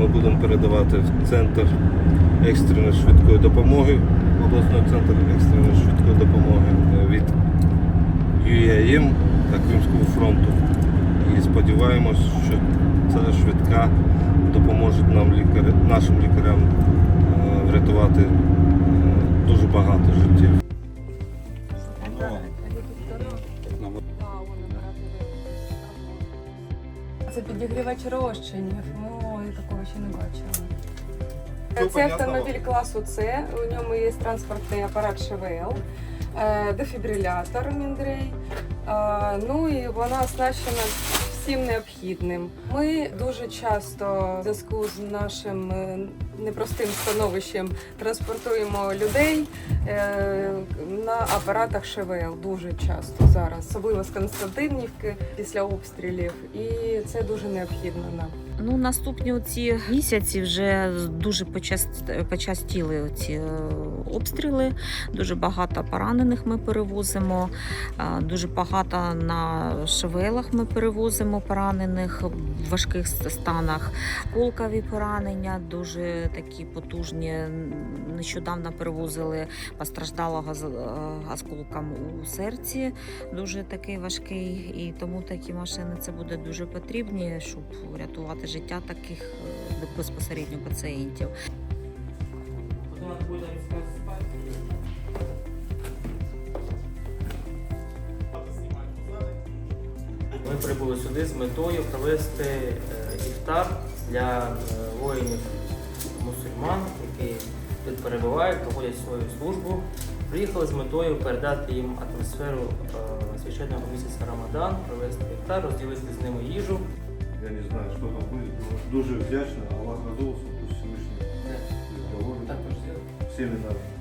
ми будемо передавати в центр екстреної швидкої допомоги, обласний центр екстреної швидкої допомоги е, від ЮАМ та Кримського фронту. І сподіваємось, що ця швидка допоможе нам лікар... нашим лікарям е, врятувати е, дуже багато життів. Це підігрівач розчинів. Ще не бачила. Це автомобіль класу С. У ньому є транспортний апарат ШВЛ, е, дефібрилятор Міндрей. Е, Ну і вона оснащена всім необхідним. Ми дуже часто в зв'язку з нашим е, непростим становищем транспортуємо людей на апаратах ШВЛ дуже часто зараз, особливо з Константинівки після обстрілів, і це дуже необхідно нам. Ну, наступні ці місяці вже дуже почаст- почастіли ці е, обстріли. Дуже багато поранених ми перевозимо. е, Дуже багато на шевелах ми перевозимо поранених в важких станах. Колкові поранення дуже такі потужні. Нещодавно перевозили постраждалого з е, осколком у серці, дуже такий важкий. І тому такі машини це буде дуже потрібні, щоб врятувати життя таких е, безпосередньо пацієнтів. Ми прибули сюди з метою провести е, іфтар для воїнів мусульман, які тут перебувають, проходять свою службу. Приїхали з метою передати їм атмосферу е, священного місяця Рамадан, провести іфтар, розділити з ними їжу. Я не знаю, що там буде. Дуже вдячна, Аллах Радулсу, пусть Всевишній Всім нам.